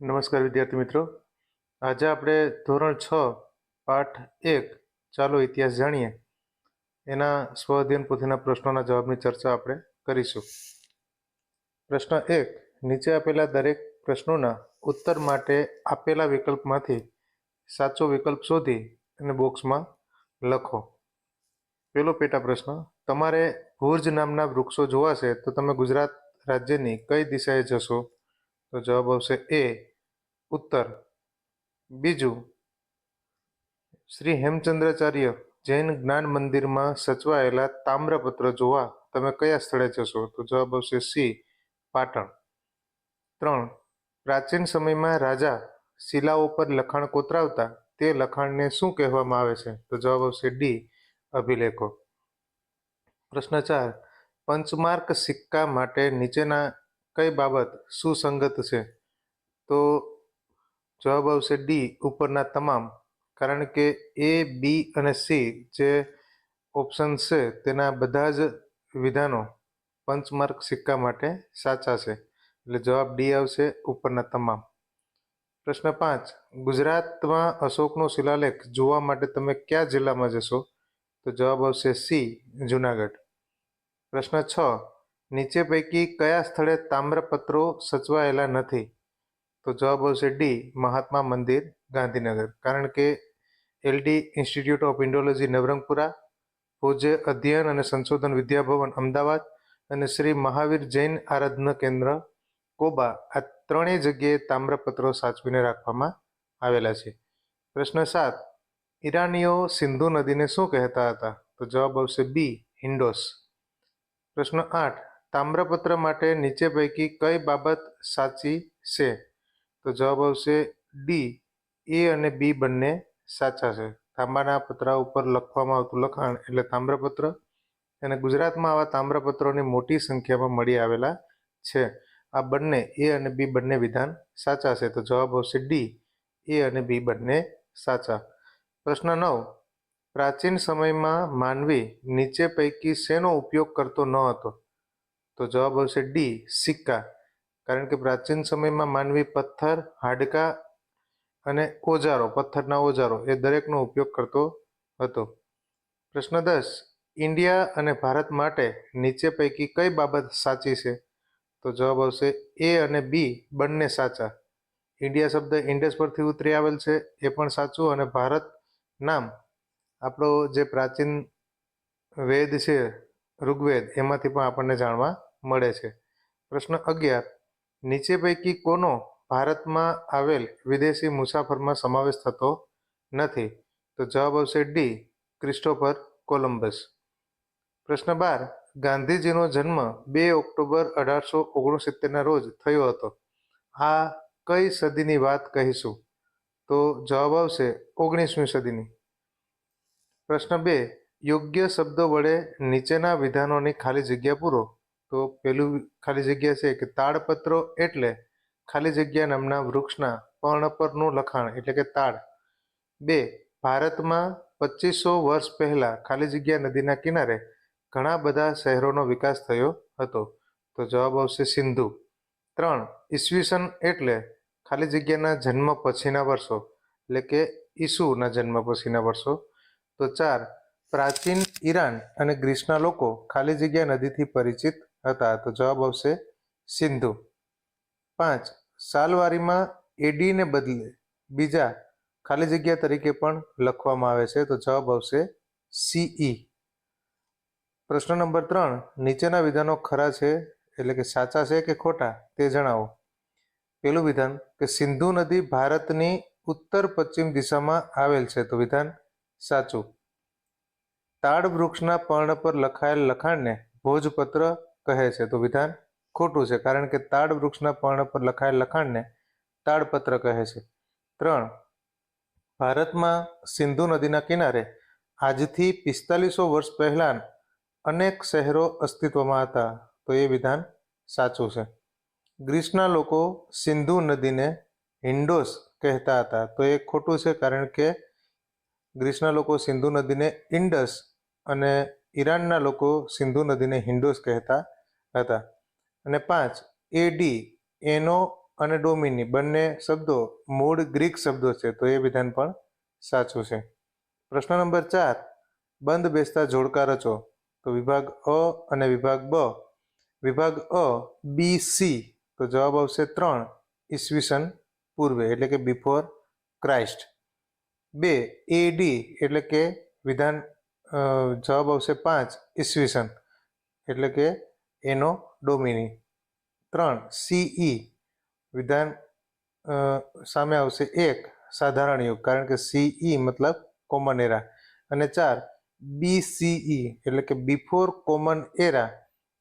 નમસ્કાર વિદ્યાર્થી મિત્રો. આજે આપણે ધોરણ છ, પાઠ એક, ચાલો ઇતિહાસ જાણીએ. એના સ્વ અધ્યયન પોથીના પ્રશ્નોના જવાબની ચર્ચા આપણે કરીશું. પ્રશ્ન એક, નીચે આપેલા દરેક પ્રશ્નોના ઉત્તર માટે આપેલા વિકલ્પમાંથી સાચો વિકલ્પ શોધી અને બોક્સમાં લખો. પેલો પેટા પ્રશ્ન, તમારે ભુર્જ નામના વૃક્ષો જોવાશે તો તમે ગુજરાત રાજ્યની કઈ દિશાએ જશો? તો જવાબ આવશે એ ઉત્તર. બીજું, શ્રી હેમચંદ્રાચાર્ય જૈન જ્ઞાન મંદિરમાં સચવાયેલા તામ્રપત્ર જોવા તમે કયા સ્થળે જશો? તો જવાબ આવશે સી, પાટણ. ત્રણ, પ્રાચીન સમયમાં રાજા શિલાઓ પર લખાણ કોતરાવતા તે લખાણને શું કહેવામાં આવે છે? તો જવાબ આવશે ડી, અભિલેખો. પ્રશ્ન ચાર, પંચમાર્ક સિક્કા માટે નીચેના કઈ બાબત સુસંગત છે? તો જવાબ આવશે ડી ઉપરના તમામ. કારણ કે એ બી અને સી જે ઓપ્શન છે, તેના બધા જ વિધાનો પંચમાર્ક સિક્કા માટે સાચા છે. એટલે જવાબ ડી આવશે ઉપરના તમામ. પ્રશ્ન પાંચ. ગુજરાતમાં અશોકનો શિલાલેખ જોવા માટે તમે કયા જિલ્લામાં જશો? તો જવાબ આવશે સી જુનાગઢ. પ્રશ્ન છ. નીચે પૈકી કયા સ્થળે તામ્રપત્રો સચવાયેલા નથી? તો જવાબ આવશે ડી, મહાત્મા મંદિર, ગાંધીનગર. કારણ કે LD institute of Indology Navrangpura, પૂજ્ય અધ્યયન અને સંશોધન વિદ્યાભવન અમદાવાદ અને શ્રી મહાવીર જૈન આરાધના કેન્દ્ર, કોબા, આ ત્રણેય જગ્યાએ તામ્રપત્રો સાચવીને રાખવામાં આવેલા છે. પ્રશ્ન સાત, ઈરાનીઓ સિંધુ નદીને શું કહેતા હતા? તો જવાબ આવશે બી હિન્ડોસ પ્રશ્ન આઠ, તામ્રપત્ર માટે નીચે પૈકી કઈ બાબત સાચી છે? તો જવાબ આવશે ડી એ અને બી બંને સાચા છે. તાંબાના પતરા ઉપર લખવામાં આવતું લખાણ એટલે તામ્રપત્ર. અને ગુજરાતમાં આવા તામ્રપત્રોની મોટી સંખ્યામાં મળી આવેલા છે. આ બંને એ અને બી બંને વિધાન સાચા છે. તો જવાબ આવશે ડી એ અને બી બંને સાચા. પ્રશ્ન નવ. પ્રાચીન સમયમાં માનવી નીચે પૈકી શેનો ઉપયોગ કરતો ન હતો? તો જવાબ આવશે ડી સિક્કા. કારણ કે પ્રાચીન સમયમાં માનવી પથ્થર, હાડકા અને ઓજારો, પથ્થરના ઓજારો એ દરેકનો ઉપયોગ કરતો હતો. પ્રશ્ન દસ, ઇન્ડિયા અને ભારત માટે નીચે પૈકી કઈ બાબત સાચી છે? તો જવાબ આવશે એ અને બી બંને સાચા. ઇન્ડિયા શબ્દ ઇન્ડસ પરથી ઉતરી આવેલ છે, એ પણ સાચું અને ભારત નામ, આપણો જે પ્રાચીન વેદ છે, ઋગ્વેદ, એમાંથી પણ આપણને જાણવા મળે છે. પ્રશ્ન અગિયાર નીચે પૈકી કોનો ભારતમાં આવેલ વિદેશી મુસાફરમાં સમાવેશ થતો નથી? તો જવાબ આવશે ડી, ક્રિસ્ટોફર કોલંબસ. પ્રશ્ન બાર, ગાંધીજીનો જન્મ બે ઓક્ટોબર અઢારસો ઓગણસિત્તેરના રોજ થયો હતો. આ કઈ સદીની વાત કહીશું? તો જવાબ આવશે ઓગણીસમી સદીની. પ્રશ્ન બે, યોગ્ય શબ્દો વડે નીચેના વિધાનોની ખાલી જગ્યા પૂરો? તો પેલું ખાલી જગ્યા છે કે તાડપત્રો એટલે ખાલી જગ્યા નામના વૃક્ષના પર્ણ પરનું લખાણ, એટલે કે તાડ. બે, ભારતમાં પચીસો વર્ષ પહેલાં ખાલી જગ્યા નદીના કિનારે ઘણા બધા શહેરોનો વિકાસ થયો હતો. તો જવાબ આવશે સિંધુ. ત્રણ, ઈસવીસન એટલે ખાલી જગ્યાના જન્મ પછીના વર્ષો, એટલે કે ઈસુના જન્મ પછીના વર્ષો. તો ચાર, પ્રાચીન ઈરાન અને ગ્રીસના લોકો ખાલી જગ્યા નદીથી પરિચિત હતા. તો જવાબ આવશે સિંધુ. પાંચ, સાલવારીમાં એડીને બદલે બીજા ખાલી જગ્યા તરીકે પણ લખવામાં આવે છે. તો જવાબ આવશે સીઈ. પ્રશ્ન નંબર ત્રણ, નીચેના વિધાનો ખરા છે એટલે કે સાચા છે કે ખોટા તે જણાવો. પેલું વિધાન કે સિંધુ નદી ભારતની ઉત્તર પશ્ચિમ દિશામાં આવેલ છે. તો વિધાન સાચું. તાડ વૃક્ષના પર્ણ પર લખાયેલ લખાણને ભોજપત્ર કહે છે, તો વિધાન ખોટું છે, કારણ કે તાડ વૃક્ષના પર્ણ પર લખાયેલ લખાણને તાડપત્ર કહે છે. ત્રણ, ભારતમાં સિંધુ નદીના કિનારે આજથી પિસ્તાલીસો વર્ષ પહેલા અનેક શહેરો અસ્તિત્વમાં હતા, તો એ વિધાન સાચું છે. ગ્રીસના લોકો સિંધુ નદીને હિન્ડોસ કહેતા હતા, તો એ ખોટું છે, કારણ કે ગ્રીસના લોકો સિંધુ નદીને ઇન્ડસ અને ઈરાનના લોકો સિંધુ નદીને હિન્ડોસ કહેતા હતા. અને પાંચ, એ ડી, એનો અને ડોમિની, બંને શબ્દો મૂળ ગ્રીક શબ્દો છે, તો એ વિધાન પણ સાચું છે. પ્રશ્ન નંબર ચાર, બંધ બેસતા જોડકા રચો તો વિભાગ અ અને વિભાગ બ. વિભાગ અ, બી, સી, તો જવાબ આવશે ત્રણ ઈસવીસન પૂર્વે, એટલે કે બિફોર ક્રાઇસ્ટ બે, એ ડી, એટલે કે વિધાન જવાબ આવશે પાંચ ઈસવીસન, એટલે કે એનો ડોમિની. ત્રણ સીઈ વિધાન સામે આવશે એક, સાધારણ યુગ, કારણ કે સીઈ મતલબ કોમન એરા અને ચાર બીસીઈ એટલે કે બિફોર કોમન એરા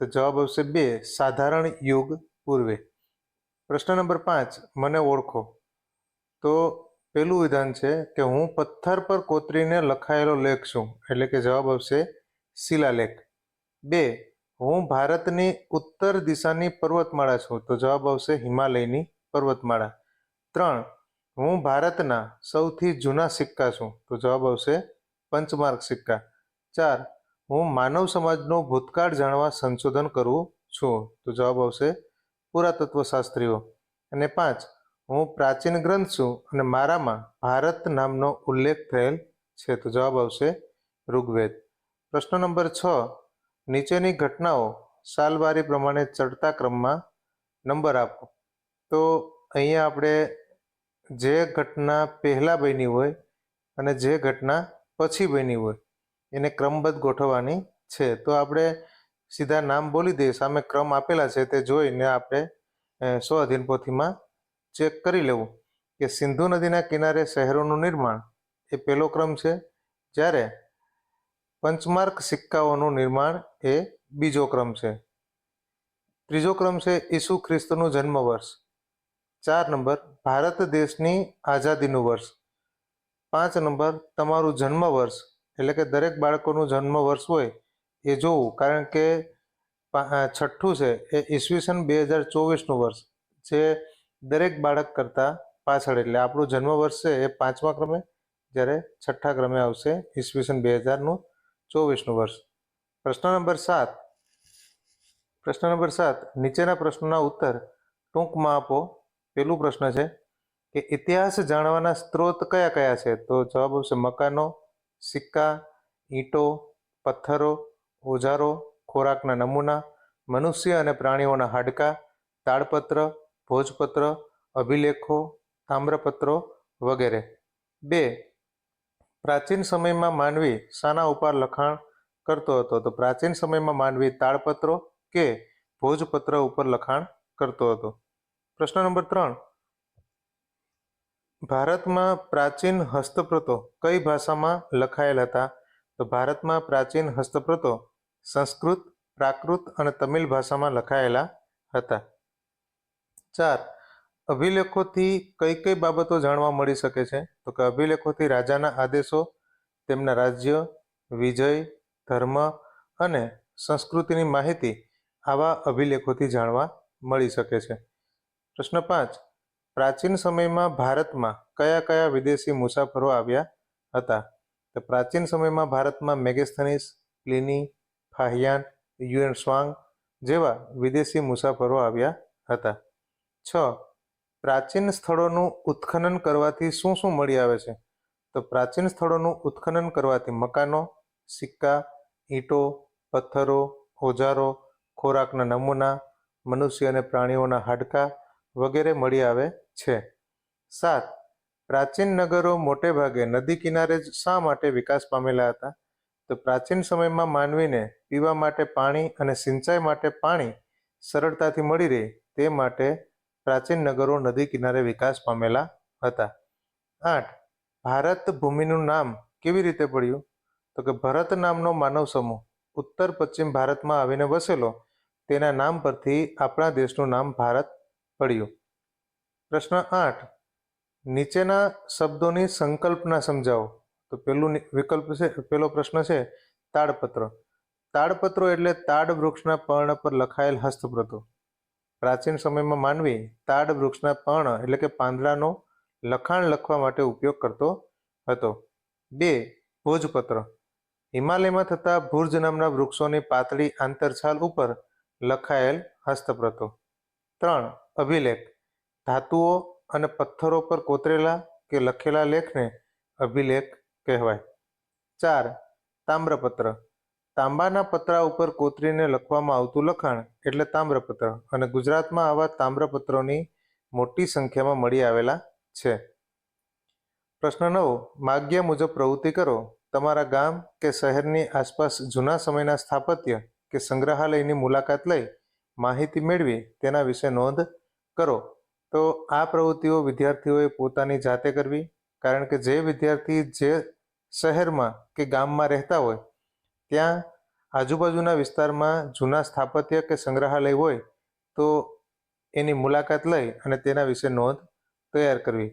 તો જવાબ આવશે બે, સાધારણ યુગ પૂર્વે. પ્રશ્ન નંબર પાંચ, મને ઓળખો. તો પેલું વિધાન છે કે હું પથ્થર પર કોતરીને લખાયેલો લેખ છું, એટલે કે જવાબ આવશે શિલાલેખ. બે હું ભારતની ઉત્તર દિશાની પર્વતમાળા છું. તો જવાબ આવશે હિમાલયની પર્વતમાળા. ત્રણ, હું ભારતના સૌથી જૂના સિક્કા છું. તો જવાબ આવશે પંચમાર્ક સિક્કા. ચાર, હું માનવ સમાજનો ભૂતકાળ જાણવા સંશોધન કરું છું. તો જવાબ આવશે પુરાતત્વશાસ્ત્રીઓ. અને પાંચ, હું પ્રાચીન ગ્રંથ છું અને મારામાં ભારત નામનો ઉલ્લેખ થયેલ છે. તો જવાબ આવશે ઋગ્વેદ. પ્રશ્ન નંબર છ નીચેની ઘટનાઓ સાલબારી પ્રમાણે ચડતા ક્રમમાં નંબર આપો. તો અહીંયા આપણે જે ઘટના પહેલાં બની હોય અને જે ઘટના પછી બની હોય, એને ક્રમબદ્ધ ગોઠવવાની છે. તો આપણે સીધા નામ બોલી દઈએ, સામે ક્રમ આપેલા છે તે જોઈને આપણે સ્વાધીન પોથીમાં ચેક કરી લેવું કે સિંધુ નદીના કિનારે શહેરોનું નિર્માણ એ પહેલો ક્રમ છે. જ્યારે પંચમાર્ક સિક્કાઓનું નિર્માણ એ બીજો ક્રમ છે. ત્રીજો ક્રમ છે ઈસુ ખ્રિસ્તનું જન્મ વર્ષ ચાર નંબર, ભારત દેશની આઝાદીનું વર્ષ. પાંચ નંબર, તમારું જન્મ વર્ષ એટલે કે દરેક બાળકોનું જન્મ વર્ષ હોય એ જોવું, કારણ કે છઠ્ઠું છે એ ઈસવીસન બે હજાર ચોવીસનું વર્ષ, જે દરેક બાળક કરતાં પાછળ, એટલે આપણું જન્મ વર્ષ છે એ પાંચમા ક્રમે, જ્યારે છઠ્ઠા ક્રમે આવશે ઈસવીસન બે હજારનું ચોવીસનું વર્ષ. પ્રશ્ન નંબર સાત. પ્રશ્ન નંબર સાત. નીચેના પ્રશ્નોના ઉત્તર ટૂંકમાં આપો. પેલું પ્રશ્ન છે કે ઇતિહાસ જાણવાના સ્ત્રોત કયા કયા છે? તો જવાબ આવશે મકાનો, સિક્કા, ઈંટો, પથ્થરો, ઓજારો, ખોરાકના નમૂના, મનુષ્ય અને પ્રાણીઓના હાડકાં, તાડપત્ર, ભોજપત્ર, અભિલેખો, તામ્રપત્રો વગેરે. બે. પ્રાચીન સમયમાં માનવી શાના ઉપર લખાણ કરતો હતો. તો પ્રાચીન સમયમાં માનવી તાળપત્રો કે ભોજપત્ર ઉપર લખાણ કરતો હતો. પ્રશ્ન નંબર ત્રણ. ભારતમાં પ્રાચીન હસ્તપ્રતો કઈ ભાષામાં લખાયેલ હતા? તો ભારતમાં પ્રાચીન હસ્તપ્રતો સંસ્કૃત, પ્રાકૃત અને તમિલ ભાષામાં લખાયેલા હતા. ચાર. અભિલેખોથી કઈ કઈ બાબતો જાણવા મળી શકે છે? તો કે અભિલેખોથી રાજાના આદેશો, તેમના રાજ્ય, વિજય, ધર્મ અને સંસ્કૃતિની માહિતી આવા અભિલેખોથી જાણવા મળી શકે છે. પ્રશ્ન પાંચ. પ્રાચીન સમયમાં ભારતમાં કયા કયા વિદેશી મુસાફરો આવ્યા હતા? તો પ્રાચીન સમયમાં ભારતમાં મેગેસ્થનીસ ક્લિની ફાહિયાન, યુએન સ્વાંગ જેવા વિદેશી મુસાફરો આવ્યા હતા. છ. પ્રાચીન સ્થળોનું ઉત્ખનન કરવાથી શું શું મળી આવે છે? તો પ્રાચીન સ્થળોનું ઉત્ખનન કરવાથી મકાનો, સિક્કા, ઈંટો, પથ્થરો, ઓજારો, ખોરાકના નમૂના, મનુષ્ય અને પ્રાણીઓના હાડકાં વગેરે મળી આવે છે. સાત, પ્રાચીન નગરો મોટે ભાગે નદી કિનારે જ શા માટે વિકાસ પામેલા હતા? તો પ્રાચીન સમયમાં માનવીને પીવા માટે પાણી અને સિંચાઈ માટે પાણી સરળતાથી મળી રહે તે માટે પ્રાચીન નગરો નદી કિનારે વિકાસ પામેલા હતા. આઠ. ભારત ભૂમિનું નામ કેવી રીતે પડ્યું? તો કે ભરત નામનો માનવ સમૂહ ઉત્તર પશ્ચિમ ભારતમાં આવીને વસેલો, તેના નામ પરથી આપણા દેશનું નામ ભારત પડ્યું. પ્રશ્ન આઠ. નીચેના શબ્દોની સંકલ્પના સમજાવો. તો પેલું વિકલ્પ છે, પેલો પ્રશ્ન છે, તાડપત્રો. તાડપત્રો એટલે તાડ વૃક્ષના પર્ણ પર લખાયેલ હસ્તપ્રતો. પ્રાચીન સમયમાં માનવી તાડ વૃક્ષના પર્ણ એટલે કે પાંદડાનો લખાણ લખવા માટે ઉપયોગ કરતો હતો. બે, ભોજપત્ર. હિમાલયમાં થતા ભુર્જ નામના વૃક્ષોની પાતળી આંતરછાલ ઉપર લખાયેલ હસ્તપ્રતો. ત્રણ, અભિલેખ. ધાતુઓ અને પથ્થરો પર કોતરેલા કે લખેલા લેખને અભિલેખ કહેવાય. ચાર, તામ્રપત્ર. તાંબાના પતરા ઉપર કોતરીને લખવામાં આવતું લખાણ એટલે તામ્રપત્ર. અને ગુજરાતમાં આવા તામ્રપત્રોની મોટી સંખ્યામાં મળી આવેલા છે. પ્રશ્ન નવ, માગ્ય મુજબ પ્રવૃત્તિ કરો. તમારા ગામ કે શહેરની આસપાસ જૂના સમયના સ્થાપત્ય કે સંગ્રહાલયની મુલાકાત લઈ માહિતી મેળવી તેના વિશે નોંધ કરો. તો આ પ્રવૃત્તિઓ વિદ્યાર્થીઓએ પોતાની જાતે કરવી. કારણ કે જે વિદ્યાર્થી જે શહેરમાં કે ગામમાં રહેતા હોય ત્યાં આજુબાજુના વિસ્તારમાં જૂના સ્થાપત્ય કે સંગ્રહાલય હોય તો એની મુલાકાત લઈ અને તેના વિશે નોંધ તૈયાર કરવી.